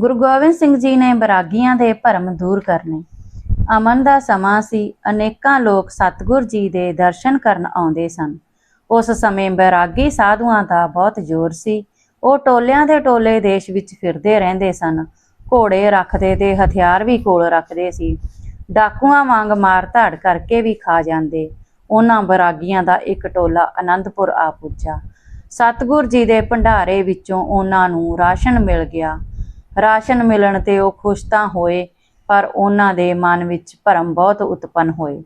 ਗੁਰੂ ਗੋਬਿੰਦ ਸਿੰਘ ਜੀ ਨੇ ਬਰਾਗੀਆਂ ਦੇ ਭਰਮ ਦੂਰ ਕਰਨੇ। ਅਮਨ ਦਾ ਸਮਾਂ ਸੀ, ਅਨੇਕਾਂ ਲੋਕ ਸਤਿਗੁਰ ਜੀ ਦੇ ਦਰਸ਼ਨ ਕਰਨ ਆਉਂਦੇ ਸਨ। ਉਸ ਸਮੇਂ ਬੈਰਾਗੀ ਸਾਧੂਆਂ ਦਾ ਬਹੁਤ ਜ਼ੋਰ ਸੀ। ਉਹ ਟੋਲਿਆਂ ਦੇ ਟੋਲੇ ਦੇਸ਼ ਵਿੱਚ ਫਿਰਦੇ ਰਹਿੰਦੇ ਸਨ। ਘੋੜੇ ਰੱਖਦੇ ਤੇ ਹਥਿਆਰ ਵੀ ਕੋਲ ਰੱਖਦੇ ਸੀ। ਡਾਕੂਆਂ ਵਾਂਗ ਮਾਰ ਧਾੜ ਕਰਕੇ ਵੀ ਖਾ ਜਾਂਦੇ। ਉਹਨਾਂ ਬੈਰਾਗੀਆਂ ਦਾ ਇੱਕ ਟੋਲਾ ਆਨੰਦਪੁਰ ਆ ਪੁੱਜਾ। ਸਤਿਗੁਰ ਜੀ ਦੇ ਭੰਡਾਰੇ ਵਿੱਚੋਂ ਉਹਨਾਂ ਨੂੰ ਰਾਸ਼ਨ ਮਿਲ ਗਿਆ। ਰਾਸ਼ਨ ਮਿਲਣ ਤੇ ਉਹ ਖੁਸ਼ ਤਾਂ ਹੋਏ, ਪਰ ਉਹਨਾਂ ਦੇ ਮਨ ਵਿੱਚ ਭਰਮ ਬਹੁਤ ਉਤਪੰਨ ਹੋਏ।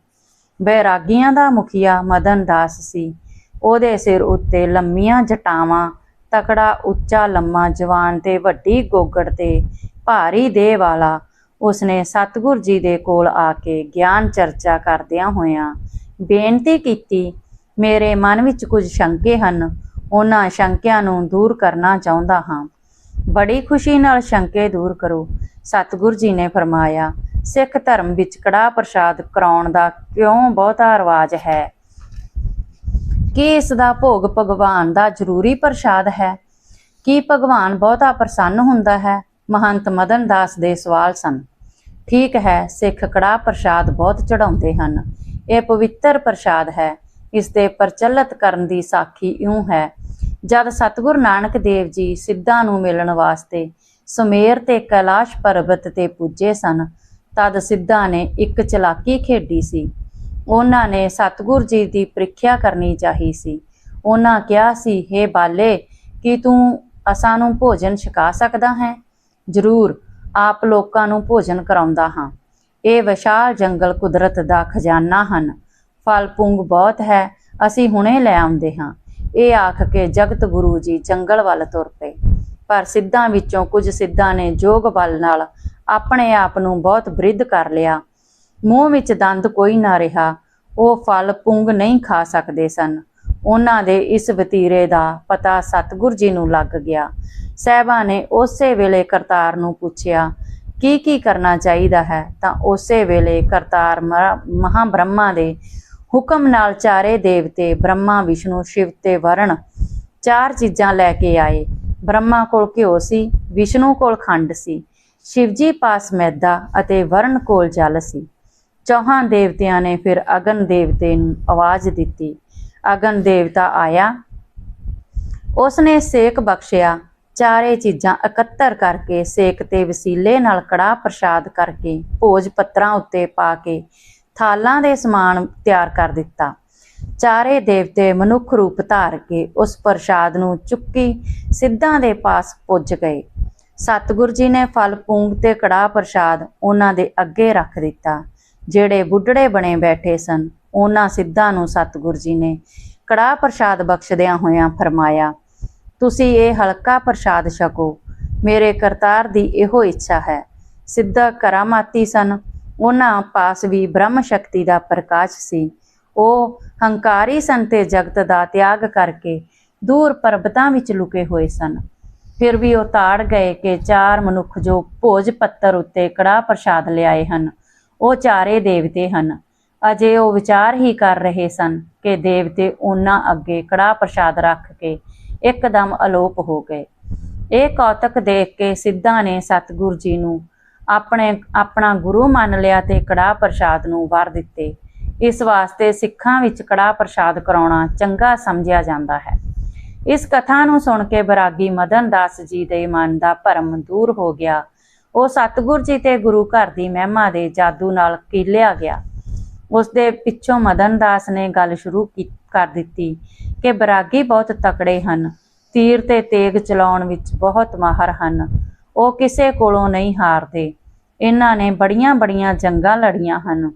ਬੈਰਾਗੀਆਂ ਦਾ ਮੁਖੀਆ ਮਦਨ ਦਾਸ ਸੀ। ਉਹਦੇ ਸਿਰ ਉੱਤੇ ਲੰਮੀਆਂ ਜਟਾਵਾਂ, ਤਕੜਾ ਉੱਚਾ ਲੰਮਾ ਜਵਾਨ ਤੇ ਵੱਡੀ ਗੋਗੜ ਤੇ ਭਾਰੀ ਦੇਹ ਵਾਲਾ, ਉਸਨੇ ਸਤਿਗੁਰ ਜੀ ਦੇ ਕੋਲ ਆ ਕੇ ਗਿਆਨ ਚਰਚਾ ਕਰਦਿਆਂ ਹੋਇਆਂ ਬੇਨਤੀ ਕੀਤੀ, ਮੇਰੇ ਮਨ ਵਿੱਚ ਕੁਝ ਸ਼ੰਕੇ ਹਨ, ਉਹਨਾਂ ਸ਼ੰਕਿਆਂ ਨੂੰ ਦੂਰ ਕਰਨਾ ਚਾਹੁੰਦਾ ਹਾਂ। ਬੜੀ ਖੁਸ਼ੀ ਨਾਲ ਸ਼ੰਕੇ ਦੂਰ ਕਰੋ। ਸਤਿਗੁਰ ਜੀ ਨੇ ਫਰਮਾਇਆ, ਸਿੱਖ ਧਰਮ ਵਿੱਚ ਕੜਾਹ ਪ੍ਰਸ਼ਾਦ ਕਰਾਉਣ ਦਾ ਕਿਉਂ ਬਹੁਤਾ ਰਿਵਾਜ ਹੈ? ਕੀ ਇਸ ਦਾ ਭੋਗ ਭਗਵਾਨ ਦਾ ਜ਼ਰੂਰੀ ਪ੍ਰਸ਼ਾਦ ਹੈ? ਕੀ ਭਗਵਾਨ ਬਹੁਤਾ ਪ੍ਰਸੰਨ ਹੁੰਦਾ ਹੈ? ਮਹੰਤ ਮਦਨ ਦਾਸ ਦੇ ਸਵਾਲ ਸਨ। ਠੀਕ ਹੈ, ਸਿੱਖ ਕੜਾਹ ਪ੍ਰਸ਼ਾਦ ਬਹੁਤ ਚੜਾਉਂਦੇ ਹਨ। ਇਹ ਪਵਿੱਤਰ ਪ੍ਰਸ਼ਾਦ ਹੈ। ਇਸ ਦੇ ਪ੍ਰਚਲਿਤ ਕਰਨ ਦੀ ਸਾਖੀ ਇਉਂ ਹੈ ਜਦ ਸਤਿਗੁਰ ਨਾਨਕ ਦੇਵ ਜੀ ਸਿੱਧਾਂ ਨੂੰ ਮਿਲਣ ਵਾਸਤੇ ਸੁਮੇਰ ਤੇ ਕੈਲਾਸ਼ ਪਰਬਤ ਤੇ ਪੁੱਜੇ ਸਨ, ਤਦ ਸਿੱਧਾਂ ਨੇ ਇੱਕ ਚਲਾਕੀ ਖੇਡੀ ਸੀ। ਉਹਨਾਂ ਨੇ ਸਤਿਗੁਰ ਜੀ ਦੀ ਪ੍ਰੀਖਿਆ ਕਰਨੀ ਚਾਹੀ ਸੀ। ਉਹਨਾਂ ਕਿਹਾ ਸੀ हे ਬਾਲੇ, ਕੀ ਤੂੰ ਅਸਾਂ ਨੂੰ ਭੋਜਨ ਛਕਾ ਸਕਦਾ ਹੈ? ਜ਼ਰੂਰ, ਆਪ ਲੋਕਾਂ ਨੂੰ ਭੋਜਨ ਕਰਾਉਂਦਾ ਹਾਂ। ਇਹ ਵਿਸ਼ਾਲ ਜੰਗਲ ਕੁਦਰਤ ਦਾ ਖਜ਼ਾਨਾ ਹਨ। ਫਲ ਪੁੰਗ ਬਹੁਤ ਹੈ, ਅਸੀਂ ਹੁਣੇ ਲੈ ਆਉਂਦੇ ਹਾਂ। ਇਹ ਆਖ ਕੇ ਜਗਤ ਗੁਰੂ ਜੀ ਜੰਗਲ ਵੱਲ ਤੁਰ ਪਏ। ਪਰ ਸਿੱਧਾਂ ਵਿੱਚੋਂ ਕੁਝ ਸਿੱਧਾਂ ਨੇ ਜੋਗ ਬਲ ਨਾਲ ਆਪਣੇ ਆਪ ਨੂੰ ਬਹੁਤ ਬ੍ਰਿਧ ਕਰ ਲਿਆ। ਮੂੰਹ ਵਿੱਚ ਦੰਦ ਕੋਈ ਨਾ ਰਿਹਾ, ਉਹ ਫਲ ਪੁੰਗ ਨਹੀਂ ਖਾ ਸਕਦੇ ਸਨ। ਉਹਨਾਂ ਦੇ ਇਸ ਵਤੀਰੇ ਦਾ ਪਤਾ ਸਤਿਗੁਰ ਜੀ ਨੂੰ ਲੱਗ ਗਿਆ। ਸਹਿਬਾ ਨੇ ਉਸੇ ਵੇਲੇ ਕਰਤਾਰ ਨੂੰ ਪੁੱਛਿਆ ਕੀ ਕੀ ਕਰਨਾ ਚਾਹੀਦਾ ਹੈ? ਤਾਂ ਉਸੇ ਵੇਲੇ ਕਰਤਾਰ ਮਹਾ ਬ੍ਰਹਮਾ ਦੇ ਹੁਕਮ ਨਾਲ ਚਾਰੇ ਦੇਵਤੇ ਬ੍ਰਹਮਾ, ਵਿਸ਼ਨੂੰ, ਸ਼ਿਵ ਤੇ ਵਰਣ ਚਾਰ ਚੀਜ਼ਾਂ ਲੈ ਕੇ ਆਏ। ਬ੍ਰਹਮਾ ਕੋਲ ਘਿਓ ਸੀ, ਵਿਸ਼ਨੂੰ ਕੋਲ ਖੰਡ ਸੀ, ਸ਼ਿਵਜੀ ਪਾਸ ਮੈਦਾ ਅਤੇ ਵਰਣ ਕੋਲ ਜਲ ਸੀ। ਚੌਹਾਂ ਦੇਵਤਿਆਂ ਨੇ ਫਿਰ ਅਗਨ ਦੇਵਤੇ ਨੂੰ ਆਵਾਜ਼ ਦਿੱਤੀ। ਅਗਨ ਦੇਵਤਾ ਆਇਆ। ਉਸਨੇ ਸੇਕ ਬਖਸ਼ਿਆ। ਚਾਰੇ ਚੀਜ਼ਾਂ ਇਕੱਤਰ ਕਰਕੇ ਸੇਕ ਤੇ ਵਸੀਲੇ ਨਾਲ ਕੜਾ ਪ੍ਰਸ਼ਾਦ ਕਰਕੇ ਭੋਜ ਪੱਤਰਾਂ ਉੱਤੇ ਪਾ ਕੇ ਥਾਲਾਂ ਦੇ ਸਮਾਨ ਤਿਆਰ ਕਰ ਦਿੱਤਾ। ਚਾਰੇ ਦੇਵਤੇ ਮਨੁੱਖ ਰੂਪ ਧਾਰ ਕੇ ਉਸ ਪ੍ਰਸ਼ਾਦ ਨੂੰ ਚੁੱਕੀ ਸਿੱਧਾਂ ਦੇ ਪਾਸ ਪੁੱਜ ਗਏ। ਸਤਿਗੁਰ ਜੀ ਨੇ ਫਲ, ਪੂੰਗ ਤੇ ਕੜਾ ਪ੍ਰਸ਼ਾਦ ਉਹਨਾਂ ਦੇ ਅੱਗੇ ਰੱਖ ਦਿੱਤਾ। ਜਿਹੜੇ ਬੁੱਢੜੇ ਬਣੇ ਬੈਠੇ ਸਨ, ਉਹਨਾਂ ਸਿੱਧਾਂ ਨੂੰ ਸਤਿਗੁਰ ਜੀ ਨੇ ਕੜਾ ਪ੍ਰਸ਼ਾਦ ਬਖਸ਼ਦਿਆਂ ਹੋਇਆਂ ਫਰਮਾਇਆ, ਤੁਸੀਂ ਇਹ ਹਲਕਾ ਪ੍ਰਸ਼ਾਦ ਛਕੋ। ਮੇਰੇ ਕਰਤਾਰ ਦੀ ਇਹੋ ਇੱਛਾ ਹੈ। ਸਿੱਧਾ ਕਰਾਮਾਤੀ ਸਨ ਉਹਨਾਂ ਪਾਸ ਵੀ ਬ੍ਰਹਮ ਸ਼ਕਤੀ ਦਾ ਪ੍ਰਕਾਸ਼ ਸੀ। ਉਹ ਹੰਕਾਰੀ ਸਨ ਤੇ ਜਗਤ ਦਾ ਤਿਆਗ ਕਰਕੇ ਦੂਰ ਪਰਬਤਾਂ ਵਿੱਚ ਲੁਕੇ ਹੋਏ ਸਨ। ਫਿਰ ਵੀ ਉਹ ਤਾੜ ਗਏ ਕਿ ਚਾਰ ਮਨੁੱਖ ਜੋ ਭੋਜ ਪੱਤਰ ਉੱਤੇ ਕੜਾ ਪ੍ਰਸ਼ਾਦ ਲਿਆਏ ਹਨ, ਉਹ ਚਾਰੇ ਦੇਵਤੇ ਹਨ। ਅਜੇ ਉਹ ਵਿਚਾਰ ਹੀ ਕਰ ਰਹੇ ਸਨ ਕਿ ਦੇਵਤੇ ਉਹਨਾਂ ਅੱਗੇ ਕੜਾ ਪ੍ਰਸ਼ਾਦ ਰੱਖ ਕੇ ਇੱਕਦਮ ਅਲੋਪ ਹੋ ਗਏ। ਇਹ ਕੌਤਕ ਦੇਖ ਕੇ ਸਿੱਧਾ ਨੇ ਸਤਿਗੁਰ ਜੀ ਨੂੰ ਆਪਣੇ, ਆਪਣਾ ਗੁਰੂ ਮੰਨ ਲਿਆ ਤੇ ਕੜਾ ਪ੍ਰਸ਼ਾਦ ਨੂੰ ਵਰ ਦਿੱਤੇ। ਇਸ ਵਾਸਤੇ ਸਿੱਖਾਂ ਵਿੱਚ ਕੜਾ ਪ੍ਰਸ਼ਾਦ ਕਰਾਉਣਾ ਚੰਗਾ ਸਮਝਿਆ ਜਾਂਦਾ ਹੈ। ਇਸ ਕਥਾ ਨੂੰ ਸੁਣ ਕੇ ਬਰਾਗੀ ਮਦਨ ਦਾਸ ਜੀ ਦੇ ਮਨ ਦਾ ਭਰਮ ਦੂਰ ਹੋ ਗਿਆ। ਉਹ ਸਤਿਗੁਰ ਜੀ ਤੇ ਗੁਰੂ ਘਰ ਦੀ ਮਹਿਮਾ ਦੇ ਜਾਦੂ ਨਾਲ ਕੀਲਿਆ ਗਿਆ। ਉਸ ਦੇ ਪਿੱਛੋਂ ਮਦਨ ਦਾਸ ਨੇ ਗੱਲ ਸ਼ੁਰੂ ਕਰ ਦਿੱਤੀ ਕਿ ਬਰਾਗੀ ਬਹੁਤ ਤਕੜੇ ਹਨ, ਤੀਰ ਤੇ ਤੇਗ ਚਲਾਉਣ ਵਿੱਚ ਬਹੁਤ ਮਾਹਰ ਹਨ। ਉਹ ਕਿਸੇ ਕੋਲੋਂ ਨਹੀਂ ਹਾਰਦੇ। ਇਹਨਾਂ ਨੇ ਬੜੀਆਂ ਬੜੀਆਂ ਜੰਗਾਂ ਲੜੀਆਂ ਹਨ।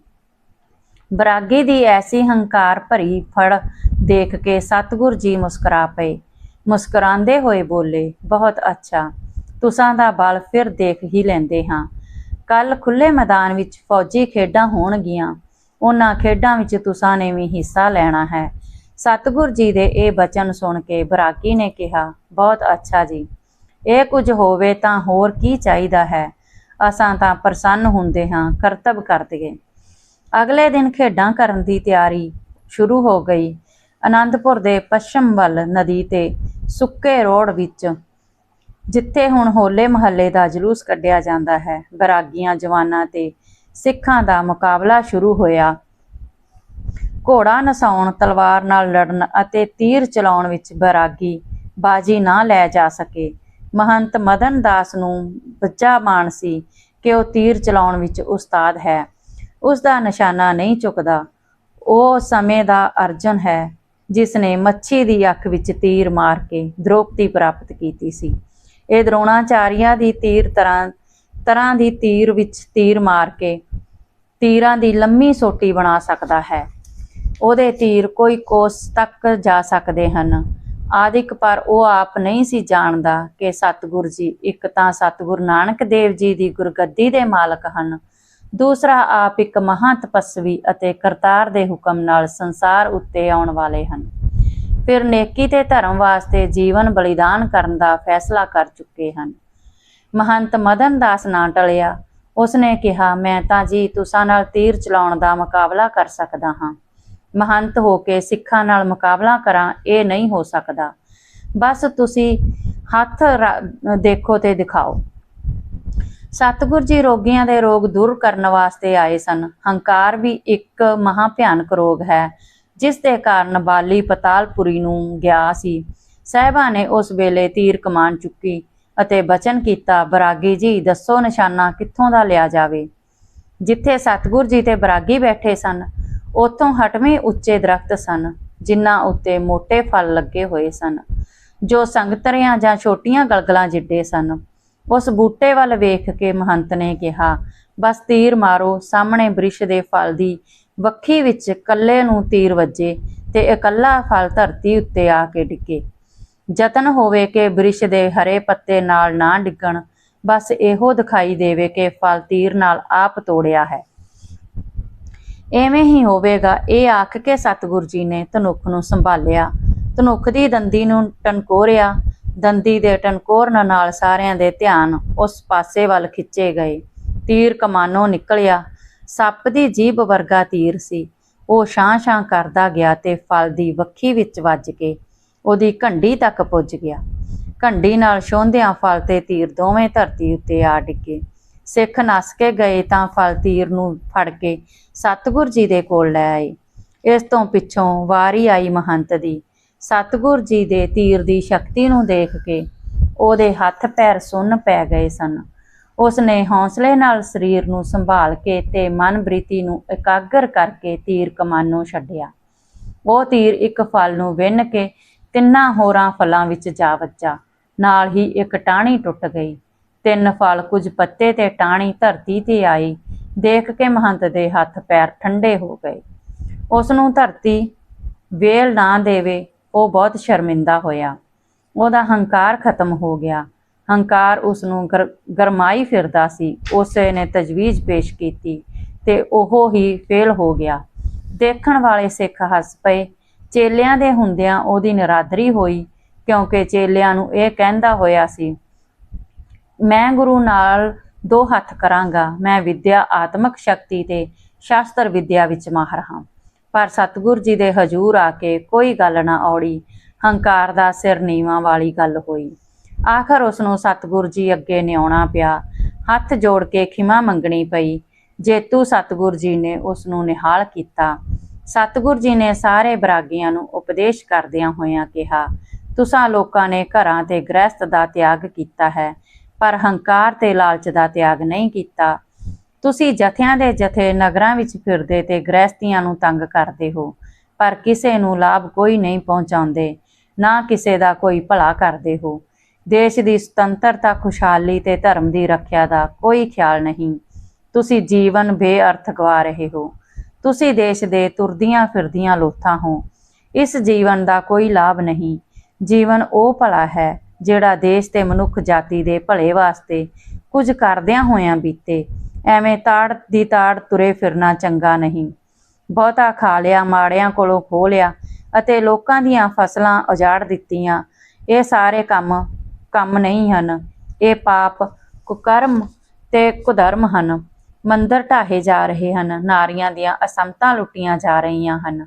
ਬਰਾਗੀ ਦੀ ਐਸੀ ਹੰਕਾਰ ਭਰੀ ਫੜ ਦੇਖ ਕੇ ਸਤਿਗੁਰ ਜੀ ਮੁਸਕਰਾ ਪਏ। ਮੁਸਕਰਾਉਂਦੇ ਹੋਏ ਬੋਲੇ, ਬਹੁਤ ਅੱਛਾ, ਤੁਸਾਂ ਦਾ ਬਲ ਫਿਰ ਦੇਖ ਹੀ ਲੈਂਦੇ ਹਾਂ। ਕੱਲ ਖੁੱਲੇ ਮੈਦਾਨ ਵਿੱਚ ਫੌਜੀ ਖੇਡਾਂ ਹੋਣਗੀਆਂ। ਉਹਨਾਂ ਖੇਡਾਂ ਵਿੱਚ ਤੁਸਾਂ ਨੇ ਵੀ ਹਿੱਸਾ ਲੈਣਾ ਹੈ। ਸਤਿਗੁਰ ਜੀ ਦੇ ਇਹ ਬਚਨ ਸੁਣ ਕੇ ਬਰਾਕੀ ਨੇ ਕਿਹਾ, ਬਹੁਤ ਅੱਛਾ ਜੀ। ਇਹ ਕੁਝ ਹੋਵੇ ਤਾਂ ਹੋਰ ਕੀ ਚਾਹੀਦਾ ਹੈ? ਅਸਾਂ ਤਾਂ ਪ੍ਰਸੰਨ ਹੁੰਦੇ ਹਾਂ, ਕਰਤੱਵ ਕਰਦੇ। ਦਈਏ ਅਗਲੇ ਦਿਨ ਖੇਡਾਂ ਕਰਨ ਦੀ ਤਿਆਰੀ ਸ਼ੁਰੂ ਹੋ ਗਈ। ਅਨੰਦਪੁਰ ਦੇ ਪੱਛਮ ਵੱਲ ਨਦੀ ਤੇ ਸੁੱਕੇ ਰੋਡ ਵਿੱਚ, ਜਿੱਥੇ ਹੁਣ ਹੋਲੇ ਮਹੱਲੇ ਦਾ ਜਲੂਸ ਕੱਢਿਆ ਜਾਂਦਾ ਹੈ, ਬਰਾਗੀਆਂ ਜਵਾਨਾਂ ਤੇ ਸਿੱਖਾਂ ਦਾ ਮੁਕਾਬਲਾ ਸ਼ੁਰੂ ਹੋਇਆ। ਘੋੜਾ ਨਸਾਉਣ, ਤਲਵਾਰ ਨਾਲ ਲੜਨ ਅਤੇ ਤੀਰ ਚਲਾਉਣ ਵਿੱਚ ਬੈਰਾਗੀ ਬਾਜੀ ਨਾ ਲੈ ਜਾ ਸਕੇ। ਮਹੰਤ ਮਦਨ ਦਾਸ ਨੂੰ ਬੱਚਾ ਮਾਣ ਸੀ ਕਿ ਉਹ ਤੀਰ ਚਲਾਉਣ ਵਿੱਚ ਉਸਤਾਦ ਹੈ। ਉਸ ਦਾ ਨਿਸ਼ਾਨਾ ਨਹੀਂ ਚੁੱਕਦਾ। ਉਹ ਸਮੇਂ ਦਾ ਅਰਜਨ ਹੈ ਜਿਸ ਨੇ ਮੱਛੀ ਦੀ ਅੱਖ ਵਿੱਚ ਤੀਰ ਮਾਰ ਕੇ ਦ੍ਰੋਪਦੀ ਪ੍ਰਾਪਤ ਕੀਤੀ ਸੀ। ਇਹ ਦਰੋਣਾਚਾਰੀਆ ਦੀ ਤੀਰ ਤਰ੍ਹਾਂ ਤਰ੍ਹਾਂ ਦੀ ਤੀਰ ਵਿੱਚ ਤੀਰ ਮਾਰ ਕੇ ਤੀਰਾਂ ਦੀ ਲੰਮੀ ਸੋਟੀ ਬਣਾ ਸਕਦਾ ਹੈ। ਉਹਦੇ ਤੀਰ ਕੋਈ ਕੋਸ ਤੱਕ ਜਾ ਸਕਦੇ ਹਨ। ਆਦਿਕ ਪਰ ਉਹ ਆਪ ਨਹੀਂ ਸੀ ਜਾਣਦਾ ਕਿ ਸਤਿਗੁਰ ਜੀ ਇੱਕ ਤਾਂ ਸਤਿਗੁਰ ਨਾਨਕ ਦੇਵ ਜੀ ਦੀ ਗੁਰਗੱਦੀ ਦੇ ਮਾਲਕ ਹਨ, ਦੂਸਰਾ ਆਪ ਇੱਕ ਮਹਾਂ ਤਪਸਵੀ ਅਤੇ ਕਰਤਾਰ ਦੇ ਹੁਕਮ ਨਾਲ ਸੰਸਾਰ ਉੱਤੇ ਆਉਣ ਵਾਲੇ ਹਨ। ਫਿਰ ਨੇਕੀ ਤੇ ਧਰਮ ਵਾਸਤੇ ਜੀਵਨ ਬਲੀਦਾਨ ਕਰਨ ਦਾ ਫੈਸਲਾ ਕਰ ਚੁੱਕੇ ਹਨ। ਮਹੰਤ ਮਦਨ ਦਾਸ ਨਾ ਟਲਿਆ, ਉਸਨੇ ਕਿਹਾ, ਮੈਂ ਤਾਂ ਜੀ ਤੁਸਾਂ ਨਾਲ ਤੀਰ ਚਲਾਉਣ ਦਾ ਮੁਕਾਬਲਾ ਕਰ ਸਕਦਾ ਹਾਂ। ਮਹੰਤ ਹੋ ਕੇ ਸਿੱਖਾਂ ਨਾਲ ਮੁਕਾਬਲਾ ਕਰਾਂ, ਇਹ ਨਹੀਂ ਹੋ ਸਕਦਾ। ਬਸ ਤੁਸੀਂ ਹੱਥ ਦੇਖੋ ਤੇ ਦਿਖਾਓ। ਸਤਿਗੁਰ ਜੀ ਰੋਗੀਆਂ ਦੇ ਰੋਗ ਦੂਰ ਕਰਨ ਵਾਸਤੇ ਆਏ ਸਨ। ਹੰਕਾਰ ਵੀ ਇੱਕ ਮਹਾ ਭਿਆਨਕ ਰੋਗ ਹੈ, ਜਿਸ ਦੇ ਕਾਰਨ ਬਾਲੀ ਪਤਾਲਪੁਰੀ ਨੂੰ ਗਿਆ ਸੀ। ਸਹਿਬਾ ਨੇ ਉਸ ਵੇਲੇ ਤੀਰ ਕਮਾਨ ਚੁੱਕੀ ਅਤੇ ਬਚਨ ਕੀਤਾ, ਬਰਾਗੀ ਜੀ, ਦੱਸੋ ਨਿਸ਼ਾਨਾ ਕਿੱਥੋਂ ਦਾ ਲਿਆ ਜਾਵੇ? ਜਿੱਥੇ ਸਤਿਗੁਰ ਜੀ ਤੇ ਬਰਾਗੀ ਬੈਠੇ ਸਨ ਉੱਥੋਂ ਹਟਵੇਂ ਉੱਚੇ ਦਰਖਤ ਸਨ, ਜਿਨ੍ਹਾਂ ਉੱਤੇ ਮੋٹے ਫਲ ਲੱਗੇ ਹੋਏ ਸਨ, ਜੋ ਸੰਗਤਰੀਆਂ ਜਾਂ ਛੋਟੀਆਂ ਗਲਗਲਾਂ ਜਿੱਡੇ ਸਨ। ਉਸ ਬੂਟੇ ਵੱਲ ਵੇਖ ਕੇ ਮਹੰਤ ਨੇ ਕਿਹਾ, ਬਸ ਤੀਰ ਮਾਰੋ, ਸਾਹਮਣੇ ਬ੍ਰਿਸ਼ ਦੇ ਫਲ ਦੀ ਵੱਖੀ ਵਿੱਚ ਕੱਲੇ ਨੂੰ ਤੀਰ ਵੱਜੇ ਤੇ ਇਕੱਲਾ ਫਲ ਧਰਤੀ ਉੱਤੇ ਆ ਕੇ ਡਿੱਗੇ। ਯਤਨ ਹੋਵੇ ਕਿ ਬ੍ਰਿਸ਼ ਦੇ ਹਰੇ ਪੱਤੇ ਨਾਲ ਨਾ ਡਿੱਗਣ, ਬਸ ਇਹੋ ਦਿਖਾਈ ਦੇਵੇ ਕਿ ਫਲ ਤੀਰ ਨਾਲ ਆਪ ਤੋੜਿਆ ਹੈ। ਐਵੇਂ ਹੀ ਹੋਵੇਗਾ। ਇਹ ਆਖ ਕੇ ਸਤਿਗੁਰ ਜੀ ਨੇ ਧਨੁੱਖ ਨੂੰ ਸੰਭਾਲਿਆ। ਧਨੁੱਖ ਦੀ ਦੰਦੀ ਨੂੰ ਟਨਕੋਰਿਆ। ਦੰਦੀ ਦੇ ਟਨਕੋਰਨ ਨਾਲ ਸਾਰਿਆਂ ਦੇ ਧਿਆਨ ਉਸ ਪਾਸੇ ਵੱਲ ਖਿੱਚੇ ਗਏ। ਤੀਰ ਕਮਾਨੋਂ ਨਿਕਲਿਆ। ਸੱਪ ਦੀ ਜੀਭ ਵਰਗਾ ਤੀਰ ਸੀ। ਉਹ ਛਾਂ-ਛਾਂ ਕਰਦਾ ਗਿਆ ਤੇ ਫਲ ਦੀ ਵੱਖੀ ਵਿੱਚ ਵੱਜ ਕੇ ਉਹਦੀ ਘੰਡੀ ਤੱਕ ਪੁੱਜ ਗਿਆ। ਘੰਡੀ ਨਾਲ ਛੋਂਦਿਆਂ ਫਲ ਤੇ ਤੀਰ ਦੋਵੇਂ ਧਰਤੀ ਉੱਤੇ ਆ ਡਿੱਗੇ। ਸਿੱਖ ਨਸ ਕੇ ਗਏ ਤਾਂ ਫਲ ਤੀਰ ਨੂੰ ਫੜ ਕੇ ਸਤਿਗੁਰ ਜੀ ਦੇ ਕੋਲ ਲੈ ਆਏ। ਇਸ ਤੋਂ ਪਿੱਛੋਂ ਵਾਰੀ ਆਈ ਮਹੰਤ ਦੀ। ਸਤਿਗੁਰ ਜੀ ਦੇ ਤੀਰ ਦੀ ਸ਼ਕਤੀ ਨੂੰ ਦੇਖ ਕੇ ਉਹਦੇ ਹੱਥ ਪੈਰ ਸੁੰਨ ਪੈ ਗਏ ਸਨ। ਉਸ ਨੇ ਹੌਸਲੇ ਨਾਲ ਸਰੀਰ ਨੂੰ ਸੰਭਾਲ ਕੇ ਤੇ ਮਨ ਬ੍ਰਿਤੀ ਨੂੰ ਇਕਾਗਰ ਕਰਕੇ ਤੀਰ ਕਮਾਨੋਂ ਛੱਡਿਆ। ਉਹ ਤੀਰ ਇੱਕ ਫਲ ਨੂੰ ਵਿੰਨ ਕੇ ਤਿੰਨਾਂ ਹੋਰਾਂ ਫਲਾਂ ਵਿੱਚ ਜਾ ਵੱਜਾ। ਨਾਲ ਹੀ ਇੱਕ ਟਾਹਣੀ ਟੁੱਟ ਗਈ। ਤਿੰਨ ਫਲ ਕੁਝ ਪੱਤੇ ਤੇ ਟਾਹਣੀ ਧਰਤੀ ਤੇ ਆਈ। ਦੇਖ ਕੇ ਮਹੰਤ ਦੇ ਹੱਥ ਪੈਰ ਠੰਡੇ ਹੋ ਗਏ। ਉਸ ਨੂੰ ਧਰਤੀ ਵੇਲ ਨਾ ਦੇਵੇ, ਉਹ ਬਹੁਤ ਸ਼ਰਮਿੰਦਾ ਹੋਇਆ। ਉਹਦਾ ਹੰਕਾਰ ਖਤਮ ਹੋ ਗਿਆ। ਹੰਕਾਰ ਉਸ ਨੂੰ ਗਰ- ਗਰਮਾਈ ਫਿਰਦਾ ਸੀ। ਉਸੇ ਨੇ ਤਜਵੀਜ਼ ਪੇਸ਼ ਕੀਤੀ ਤੇ ਉਹ ਹੀ ਫੇਲ ਹੋ ਗਿਆ। ਦੇਖਣ ਵਾਲੇ ਸਿੱਖ ਹੱਸ ਪਏ। ਚੇਲਿਆਂ ਦੇ ਹੁੰਦਿਆਂ ਉਹਦੀ ਨਰਾਦਰੀ ਹੋਈ, ਕਿਉਂਕਿ ਚੇਲਿਆਂ ਨੂੰ ਇਹ ਕਹਿੰਦਾ ਹੋਇਆ ਸੀ ਮੈਂ ਗੁਰੂ ਨਾਲ ਦੋ ਹੱਥ ਕਰਾਂਗਾ, ਮੈਂ ਵਿਦਿਆ ਆਤਮਕ ਸ਼ਕਤੀ ਤੇ ਸ਼ਾਸਤਰ ਵਿਦਿਆ ਵਿੱਚ ਮਾਹਰ ਹਾਂ। ਪਰ ਸਤਿਗੁਰ ਜੀ ਦੇ ਹਜੂਰ ਆ ਕੇ ਕੋਈ ਗੱਲ ਨਾ ਔੜੀ, ਹੰਕਾਰ ਦਾ ਸਿਰ ਨੀਵਾਂ ਵਾਲੀ ਗੱਲ ਹੋਈ। ਆਖਰ ਉਸ ਨੂੰ ਸਤਿਗੁਰ ਜੀ ਅੱਗੇ ਨਿਆਉਣਾ ਪਿਆ, ਹੱਥ ਜੋੜ ਕੇ ਖਿਮਾ ਮੰਗਣੀ ਪਈ। ਜੇਤੂ ਸਤਿਗੁਰ ਜੀ ਨੇ ਉਸ ਨੂੰ ਨਿਹਾਲ ਕੀਤਾ। ਸਤਿਗੁਰ ਜੀ ਨੇ ਸਾਰੇ ਬਰਾਗੀਆਂ ਨੂੰ ਉਪਦੇਸ਼ ਕਰਦਿਆਂ ਹੋਇਆਂ ਕਿਹਾ, ਤੁਸਾਂ ਲੋਕਾਂ ਨੇ ਘਰਾਂ ਤੇ ਗ੍ਰਹਿਸਥ ਦਾ ਤਿਆਗ ਕੀਤਾ ਹੈ। ਪਰ ਹੰਕਾਰ ਤੇ ਲਾਲਚ ਦਾ ਤਿਆਗ ਨਹੀਂ ਕੀਤਾ। ਤੁਸੀਂ ਜਥਿਆਂ ਦੇ ਜਥੇ ਨਗਰਾਂ ਵਿੱਚ ਫਿਰਦੇ ਤੇ ਗ੍ਰਸਤੀਆਂ ਨੂੰ ਤੰਗ ਕਰਦੇ ਹੋ, ਪਰ ਕਿਸੇ ਨੂੰ ਲਾਭ ਕੋਈ ਨਹੀਂ ਪਹੁੰਚਾਉਂਦੇ, ਨਾ ਕਿਸੇ ਦਾ ਕੋਈ ਭਲਾ ਕਰਦੇ ਹੋ। ਦੇਸ਼ ਦੀ ਸੁਤੰਤਰਤਾ, ਖੁਸ਼ਹਾਲੀ ਤੇ ਧਰਮ ਦੀ ਰੱਖਿਆ ਦਾ ਕੋਈ ਖਿਆਲ ਨਹੀਂ। ਤੁਸੀਂ ਜੀਵਨ ਬੇਅਰਥ ਗਵਾ ਰਹੇ ਹੋ। ਤੁਸੀਂ ਦੇਸ਼ ਦੇ ਤੁਰਦੀਆਂ ਫਿਰਦੀਆਂ ਲੋਥਾਂ ਹੋ। ਇਸ ਜੀਵਨ ਦਾ ਕੋਈ ਲਾਭ ਨਹੀਂ। ਜੀਵਨ ਉਹ ਭਲਾ ਹੈ ਜਿਹੜਾ ਦੇਸ਼ ਤੇ ਮਨੁੱਖ ਜਾਤੀ ਦੇ ਭਲੇ ਵਾਸਤੇ ਕੁਝ ਕਰਦਿਆਂ ਹੋਇਆਂ ਬੀਤੇ। ਐਵੇਂ ਤਾੜ ਦੀ ਤਾੜ ਤੁਰੇ ਫਿਰਨਾ ਚੰਗਾ ਨਹੀਂ। ਬਹੁਤਾ ਖਾ ਲਿਆ, ਮਾੜਿਆਂ ਕੋਲੋਂ ਖੋਹ ਲਿਆ ਅਤੇ ਲੋਕਾਂ ਦੀਆਂ ਫਸਲਾਂ ਉਜਾੜ ਦਿੱਤੀਆਂ। ਇਹ ਸਾਰੇ ਕੰਮ ਕੰਮ ਨਹੀਂ ਹਨ। ਇਹ ਪਾਪ, ਕੁਕਰਮ ਤੇ ਕੁਧਰਮ ਹਨ। ਮੰਦਰ ਢਾਹੇ ਜਾ ਰਹੇ ਹਨ, ਨਾਰੀਆਂ ਦੀਆਂ ਅਸਮਤਾ ਲੁੱਟੀਆਂ ਜਾ ਰਹੀਆਂ ਹਨ।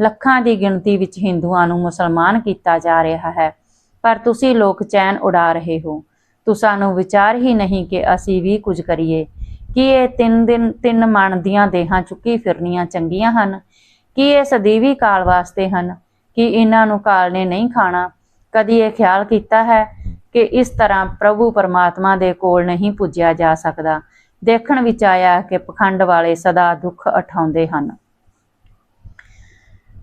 ਲੱਖਾਂ ਦੀ ਗਿਣਤੀ ਵਿੱਚ ਹਿੰਦੂਆਂ ਨੂੰ ਮੁਸਲਮਾਨ ਕੀਤਾ ਜਾ ਰਿਹਾ ਹੈ। ਪਰ ਤੁਸੀਂ ਲੋਕ ਚੈਨ ਉਡਾ ਰਹੇ ਹੋ। ਤੁਸਾਂ ਵਿਚਾਰ ਹੀ ਨਹੀਂ ਕਿ ਅਸੀਂ ਵੀ ਕੁਝ ਕਰੀਏ। ਕੀ ਇਹ ਤਿੰਨ ਦਿਨ, ਤਿੰਨ ਮਨ ਦੀਆਂ ਦੇਹਾਂ ਚੁੱਕੀ ਫਿਰਨੀਆਂ ਚੰਗੀਆਂ ਹਨ? ਕੀ ਇਹ ਸਦੀਵੀ ਕਾਲ ਵਾਸਤੇ ਹਨ? ਕਿ ਇਹਨਾਂ ਨੂੰ ਕਾਲ ਨੇ ਨਹੀਂ ਖਾਣਾ? ਕਦੀ ਇਹ ਖਿਆਲ ਕੀਤਾ ਹੈ ਕਿ ਇਸ ਤਰ੍ਹਾਂ ਪ੍ਰਭੂ ਪਰਮਾਤਮਾ ਦੇ ਕੋਲ ਨਹੀਂ ਪੁੱਜਿਆ ਜਾ ਸਕਦਾ? ਦੇਖਣ ਵਿੱਚ ਆਇਆ ਕਿ ਪਖੰਡ ਵਾਲੇ ਸਦਾ ਦੁੱਖ ਉਠਾਉਂਦੇ ਹਨ।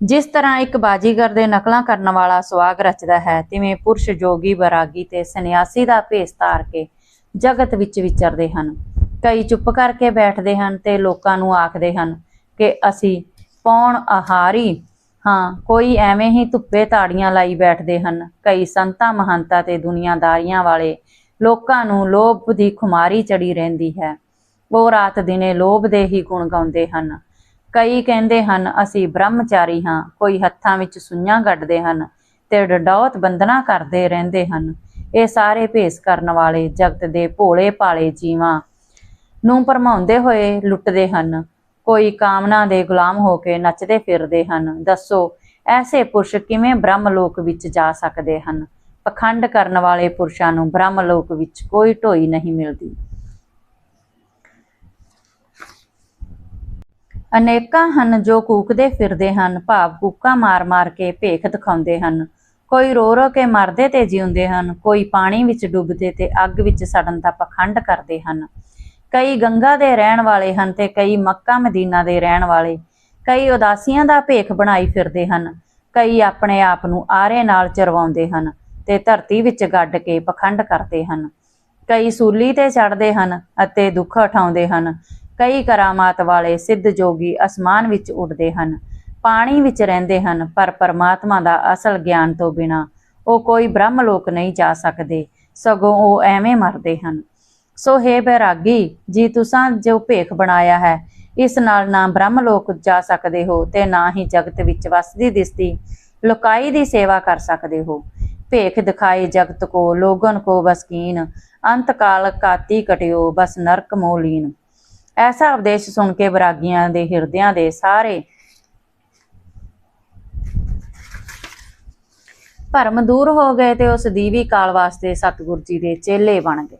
ਜਿਸ ਤਰ੍ਹਾਂ ਇੱਕ ਬਾਜੀਗਰ ਦੇ ਨਕਲਾਂ ਕਰਨ ਵਾਲਾ ਸੁਆਗ ਰਚਦਾ ਹੈ, ਤਿਵੇਂ ਪੁਰਸ਼ ਜੋਗੀ ਬਰਾਗੀ ਤੇ ਸੰਨਿਆਸੀ ਦਾ ਭੇਸ ਧਾਰ ਕੇ ਜਗਤ ਵਿੱਚ ਵਿਚਰਦੇ ਹਨ। ਕਈ ਚੁੱਪ ਕਰਕੇ ਬੈਠਦੇ ਹਨ ਤੇ ਲੋਕਾਂ ਨੂੰ ਆਖਦੇ ਹਨ ਕਿ ਅਸੀਂ ਪੌਣ ਆਹਾਰੀ ਹਾਂ, ਕੋਈ ਐਵੇਂ ਹੀ ਧੁੱਪੇ ਤਾੜੀਆਂ ਲਾਈ ਬੈਠਦੇ ਹਨ। ਕਈ ਸੰਤਾਂ ਮਹੰਤਾਂ ਤੇ ਦੁਨੀਆਦਾਰੀਆਂ ਵਾਲੇ ਲੋਕਾਂ ਨੂੰ ਲੋਭ ਦੀ ਖੁਮਾਰੀ ਚੜੀ ਰਹਿੰਦੀ ਹੈ। ਉਹ ਰਾਤ ਦਿਨੇ ਲੋਭ ਦੇ ਹੀ ਗੁਣ ਗਾਉਂਦੇ ਹਨ। ਕਈ ਕਹਿੰਦੇ ਹਨ, ਅਸੀਂ ਬ੍ਰਹਮਚਾਰੀ ਹਾਂ, ਕੋਈ ਹੱਥਾਂ ਵਿੱਚ ਸੁਈਆਂ ਗੱਡਦੇ ਹਨ ਤੇ ਡਡੌਤ ਬੰਦਨਾ ਕਰਦੇ ਰਹਿੰਦੇ ਹਨ। ਇਹ ਸਾਰੇ ਭੇਸ ਕਰਨ ਵਾਲੇ ਜਗਤ ਦੇ ਭੋਲੇ ਭਾਲੇ ਜੀਵਾਂ ਨੂੰ ਭਰਮਾਉਂਦੇ ਹੋਏ ਲੁੱਟਦੇ ਹਨ। ਕੋਈ ਕਾਮਨਾ ਦੇ ਗੁਲਾਮ ਹੋ ਕੇ ਨੱਚਦੇ ਫਿਰਦੇ ਹਨ। ਦੱਸੋ, ਐਸੇ ਪੁਰਸ਼ ਕਿਵੇਂ ਬ੍ਰਹਮ ਲੋਕ ਵਿੱਚ ਜਾ ਸਕਦੇ ਹਨ? ਪਖੰਡ ਕਰਨ ਵਾਲੇ ਪੁਰਸ਼ਾਂ ਨੂੰ ਬ੍ਰਹਮ ਲੋਕ ਵਿੱਚ ਕੋਈ ਢੋਈ ਨਹੀਂ ਮਿਲਦੀ। ਅਨੇਕਾਂ ਹਨ ਜੋ ਕੂਕਦੇ ਫਿਰਦੇ ਹਨ, ਭਾਵ ਕੂਕਾਂ ਮਾਰ-ਮਾਰ ਕੇ ਭੇਖ ਦਿਖਾਉਂਦੇ ਹਨ। ਕੋਈ ਰੋ-ਰੋ ਕੇ ਮਰਦੇ ਤੇ ਜਿਉਂਦੇ ਹਨ, ਕੋਈ ਪਾਣੀ ਵਿੱਚ ਡੁੱਬਦੇ ਤੇ ਅੱਗ ਵਿੱਚ ਸੜਨ ਦਾ ਪਖੰਡ ਕਰਦੇ ਹਨ। ਕਈ ਗੰਗਾ ਦੇ ਰਹਿਣ ਵਾਲੇ ਹਨ ਤੇ ਕਈ ਮੱਕਾ ਮਦੀਨਾ ਦੇ ਰਹਿਣ ਵਾਲੇ। ਕਈ ਉਦਾਸੀਆਂ ਦਾ ਭੇਖ ਬਣਾਈ ਫਿਰਦੇ ਹਨ, ਕਈ ਆਪਣੇ ਆਪ ਨੂੰ ਆਰੇ ਨਾਲ ਚਰਵਾਉਂਦੇ ਹਨ ਤੇ ਧਰਤੀ ਵਿੱਚ ਗੱਡ ਕੇ ਪਖੰਡ ਕਰਦੇ ਹਨ। ਕਈ ਸੂਲੀ ਤੇ ਚੜਦੇ ਹਨ ਅਤੇ ਦੁੱਖ ਉਠਾਉਂਦੇ ਹਨ ਕਈ ਕਰਾਮਾਤ ਵਾਲੇ ਸਿੱਧ ਜੋਗੀ ਅਸਮਾਨ ਵਿੱਚ ਉੱਡਦੇ ਹਨ। ਪਾਣੀ ਵਿੱਚ ਰਹਿੰਦੇ ਹਨ, ਪਰ ਪਰਮਾਤਮਾ ਦਾ ਅਸਲ ਗਿਆਨ ਤੋਂ ਬਿਨਾ ਉਹ ਕੋਈ ਬ੍ਰਹਮ ਲੋਕ ਨਹੀਂ ਜਾ ਸਕਦੇ, ਸਗੋਂ ਉਹ ਐਵੇਂ ਮਰਦੇ ਹਨ। ਸੋ ਹੈ ਬੈਰਾਗੀ, ਜੀ ਤੁਸਾਂ ਜੋ ਭੇਖ ਬਣਾਇਆ ਹੈ, ਇਸ ਨਾਲ ਨਾ ਬ੍ਰਹਮ ਲੋਕ ਜਾ ਸਕਦੇ ਹੋ ਤੇ ਨਾ ਹੀ ਜਗਤ ਵਿੱਚ ਵਸਦੀ ਦਿਸਦੀ ਲੋਕਾਈ ਦੀ ਸੇਵਾ ਕਰ ਸਕਦੇ ਹੋ। ਭੇਖ ਦਿਖਾਏ ਜਗਤ ਕੋ, ਲੋਗਨ ਕੋ ਬਸਕੀਨ ਅੰਤ ਕਾਲ ਕਾਤੀ ਕਟਿਓ, ਬਸ ਨਰਕ ਮੋਲੀਨ ਐਸਾ ਉਪਦੇਸ਼ ਸੁਣ ਕੇ ਵਿਰਾਗੀਆਂ ਦੇ ਹਿਰਦਿਆਂ ਦੇ ਸਾਰੇ ਭਰਮ ਦੂਰ ਹੋ ਗਏ ਤੇ ਉਸ ਦੀਵੀ ਕਾਲ ਵਾਸਤੇ ਸਤਿਗੁਰੂ ਜੀ ਦੇ ਚੇਲੇ ਬਣ ਗਏ।